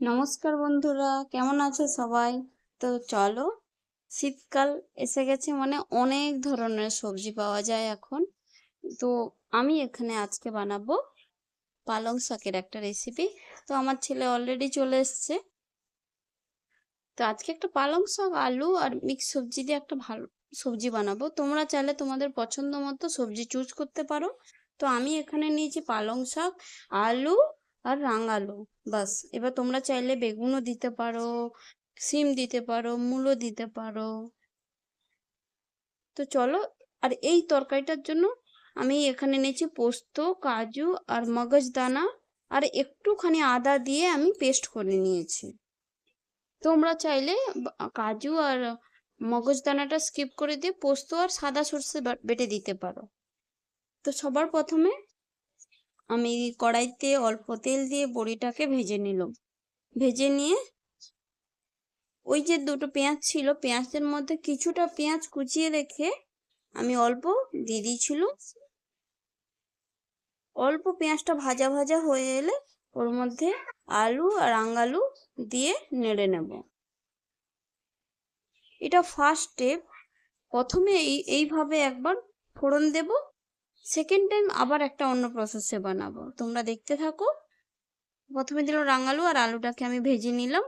নমস্কার বন্ধুরা, কেমন আছো সবাই? তো চলো, শীতকাল এসে গেছে মানে অনেক ধরনের সবজি পাওয়া যায় এখন। তো আমি এখানে আজকে বানাবো পালং শাকের একটা রেসিপি তো আমার ছেলে অলরেডি চলে এসছে। তো আজকে একটা পালং শাক, আলু আর মিক্স সবজি দিয়ে একটা ভালো সবজি বানাবো। তোমরা চাইলে তোমাদের পছন্দ মতো সবজি চুজ করতে পারো। তো আমি এখানে নিয়েছি পালং শাক, আলু আর রাঙালো, বাস। এবার তোমরা চাইলে বেগুনও দিতে পারো, সিম দিতে পারো, মূলো দিতে পারো। তো চলো, আর এই তরকারিটার জন্য আমি এখানে নিয়েছি পোস্ত, কাজু আর মগজ দানা আর একটুখানি আদা দিয়ে আমি পেস্ট করে নিয়েছি। তোমরা চাইলে কাজু আর মগজ দানাটা স্কিপ করে দিয়ে পোস্ত আর সাদা সর্ষে বেটে দিতে পারো। তো সবার প্রথমে আমি কড়াইতে অল্প তেল দিয়ে বড়িটাকে ভেজে নিলাম। ভেজে নিয়ে ওই যে দুটো পেঁয়াজ ছিল, পেঁয়াজের মধ্যে কিছুটা পেঁয়াজ কুচিয়ে রেখে আমি অল্প দিয়ে দিয়েছিল অল্প পেঁয়াজটা ভাজা ভাজা হয়ে এলে ওর মধ্যে আলু আর আঙ্গালু দিয়ে নেড়ে নেব। এটা ফার্স্ট স্টেপ প্রথমে এই, এইভাবে একবার ফোড়ন দেব। সেকেন্ড টাইম আবার একটা অন্য প্রসেসে বানাবো। তোমরা দেখতে থাকো। প্রথমে দিলাম রাঙালু আর আলুটাকে আমি ভেজে নিলাম।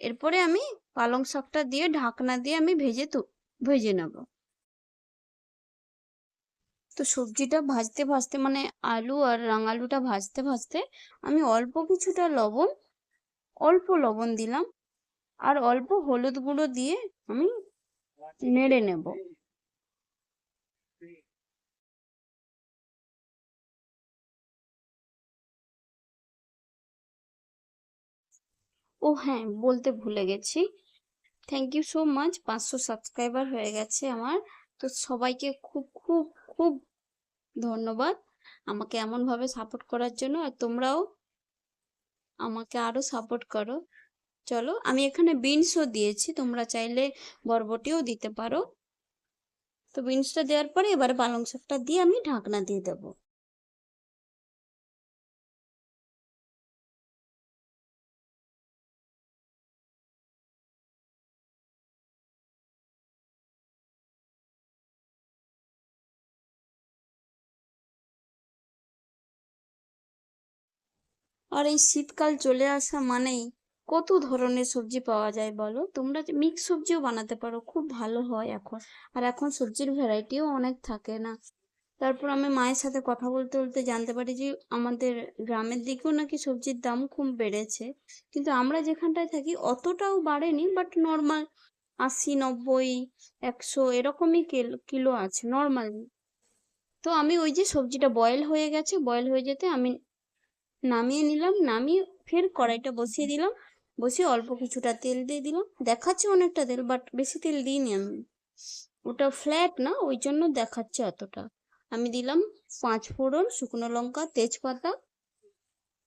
এরপরে আমি পালং শাকটা দিয়ে, ঢাকনা দিয়ে আমি ভেজে তো ভেজে নেব। তো সবজিটা ভাজতে ভাজতে মানে আলু আর রাঙালুটা ভাজতে ভাজতে আমি অল্প কিছুটা লবণ, অল্প লবণ দিলাম। আর অল্প হলুদ গুঁড়ো দিয়ে আমি নেড়ে নেব। ও হ্যাঁ বলতে ভুলে গেছি। থ্যাংক ইউ সো মাচ পাঁচশো সাবস্ক্রাইবার হয়ে গেছে আমার। তো সবাইকে খুব খুব খুব ধন্যবাদ আমাকে এমনভাবে সাপোর্ট করার জন্য। আর তোমরাও আমাকে আরও সাপোর্ট করো। চলো, আমি এখানে বিনসও দিয়েছি। তোমরা চাইলে বরবটিও দিতে পারো। তো বিনসটা দেওয়ার পরে এবারে পালং শাকটা দিয়ে আমি ঢাকনা দিয়ে দেবো। আর এই শীতকাল চলে আসা মানেই কত ধরনের সবজি পাওয়া যায় বলো? তোমরা মিক্স সবজিও বানাতে পারো, খুব ভালো হয় এখন। আর এখন সবজির ভ্যারাইটিও অনেক থাকে না। তারপর আমি মায়ের সাথে কথা বলতে বলতে জানতে পারি যে আমাদের গ্রামের দিকেও নাকি সবজির দাম খুব বেড়েছে। কিন্তু আমরা যেখানটায় থাকি অতটাও বাড়েনি বাট নর্মাল আশি, নব্বই, একশো এরকমই কিলো আছে নর্মাল তো আমি ওই যে সবজিটা বয়েল হয়ে গেছে বয়েল হয়ে যেতে আমি নামিয়ে নিলাম, নামিয়ে ফের কড়াইটা বসিয়ে দিলাম। বসিয়ে অল্প কিছুটা তেল দিয়ে দিলাম। দেখাচ্ছে অনেকটা তেল বাট বেশি তেল দিইনি আমি। ওটা ফ্ল্যাট না, ওই জন্য দেখাচ্ছে অতটা। আমি দিলাম পাঁচ ফোড়ন, শুকনো লঙ্কা, তেজপাতা।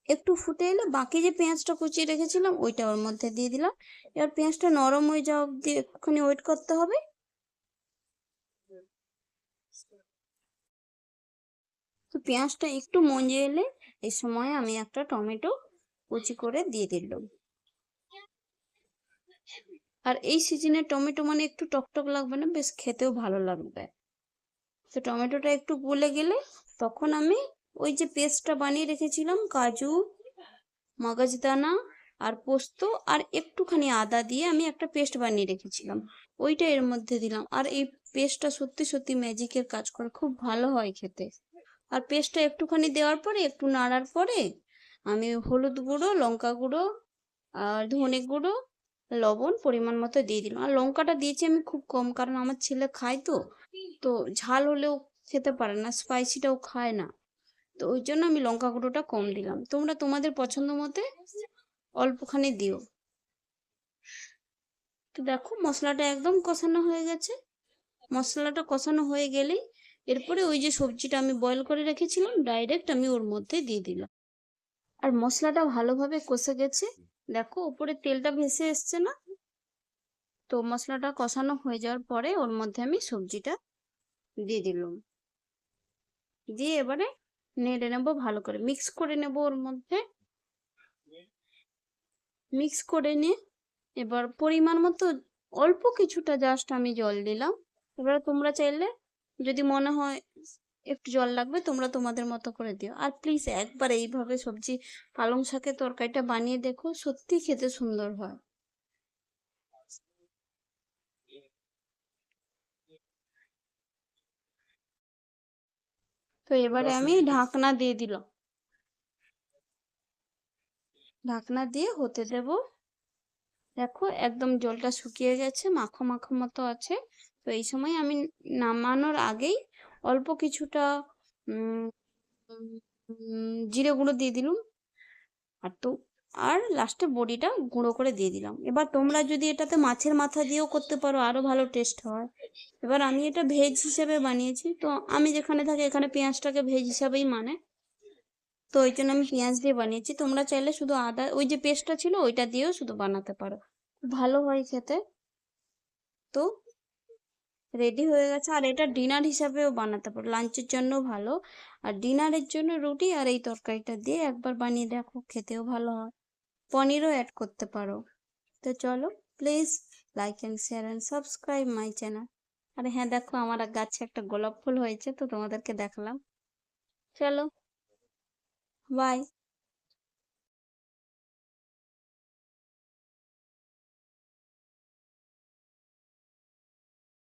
একটু ফুটে এলে বাকি যে পেঁয়াজটা কুচিয়ে রেখেছিলাম, ওইটা ওর মধ্যে দিয়ে দিলাম। এবার পেঁয়াজটা নরম হয়ে যাওয়া অব্দি একটুখানি ওয়েট করতে হবে। তো পেঁয়াজটা একটু মঞ্জে এলে এই সময় আমি একটা টমেটো কুচি করে দিয়ে দিলাম। আর এই সিজনে টমেটো মানে একটু টকটক লাগবে না, বেশ খেতেও ভালো লাগবে। তো টমেটোটা একটু গলে গেলে তখন আমি ওই যে পেস্টটা বানিয়ে রেখেছিলাম, কাজু, মগজদানা আর পোস্ত আর একটুখানি আদা দিয়ে আমি একটা পেস্ট বানিয়ে রেখেছিলাম। ওইটা এর মধ্যে দিলাম। আর এই পেস্টটা সত্যি সত্যি ম্যাজিকের কাজ করে, খুব ভালো হয় খেতে। আর পেস্টটা একটুখানি দেওয়ার পরে, একটু নাড়ার পরে আমি হলুদ গুঁড়ো, লঙ্কা গুঁড়ো আর ধনে গুঁড়ো, লবণ পরিমাণ মতো দিয়ে দিলাম। আর লঙ্কাটা দিয়েছি আমি খুব কম, কারণ আমার ছেলে খায় তো। তো ঝাল হলেও খেতে পারে না, স্পাইসিটাও খায় না। তো ওই জন্য আমি লঙ্কা গুঁড়োটা কম দিলাম। তোমরা তোমাদের পছন্দ মতে অল্পখানি দিও। তো দেখো, মশলাটা একদম কষানো হয়ে গেছে। মশলাটা কষানো হয়ে গেলেই এরপরে ওই যে সবজিটা আমি বয়েল করে রেখেছিলাম ডাইরেক্ট আমি ওর মধ্যে দিয়ে দিলাম। আর মশলাটা ভালোভাবে কষে গেছে। দেখো উপরে তেলটা ভেসে এসছে না? তো মশলাটা কষানো হয়ে যাওয়ার পরে ওর মধ্যে আমি সবজিটা দিয়ে দিলাম। দিয়ে এবারে নেড়ে নেব, ভালো করে মিক্স করে নেব ওর মধ্যে। মিক্স করে নিয়ে এবার পরিমাণ মতো অল্প কিছুটা জাস্ট আমি জল দিলাম। এবারে তোমরা চাইলে যদি মনে হয় একটু জল লাগবে তোমরা তোমাদের মতো করে দিও। আর প্লিজ একবার এইভাবে সবজি পালং শাকের তরকারিটা বানিয়ে দেখো সত্যি খেতে সুন্দর হয়। তো এবারে আমি ঢাকনা দিয়ে দিলাম। ঢাকনা দিয়ে হতে দেব দেখো একদম জলটা শুকিয়ে গেছে মাখো মাখো মতো আছে। তো এই সময় আমি নামানোর আগেই অল্প কিছুটা জিরে গুঁড়ো দিয়ে দিলাম। আর তো, আর লাস্টে বড়িটা গুঁড়ো করে দিয়ে দিলাম। এবার তোমরা যদি এটাতে মাছের মাথা দিয়েও করতে পারো আরও ভালো টেস্ট হয়। এবার আমি এটা ভেজ হিসেবে বানিয়েছি। তো আমি যেখানে থাকি এখানে পেঁয়াজটাকে ভেজ হিসাবেই মানে। তো ওই জন্য আমি পেঁয়াজ দিয়ে বানিয়েছি। তোমরা চাইলে শুধু আদা, ওই যে পেস্টটা ছিল, ওইটা দিয়েও শুধু বানাতে পারো। ভালো হয় খেতে। তো রেডি হয়ে গেছে। আর এটা ডিনার হিসাবেও বানাতে পারো। লাঞ্চের জন্য ভালো। আর ডিনারের জন্য রুটি আর এই তরকারিটা দিয়ে একবার বানিয়ে দেখো, খেতেও ভালো হয়। পনিরও অ্যাড করতে পারো। তো চলো please like and share and subscribe my channel আর হ্যাঁ দেখো আমার গাছে একটা গোলাপ ফুল হয়েছে, তো তোমাদেরকে দেখালাম। চলো বাই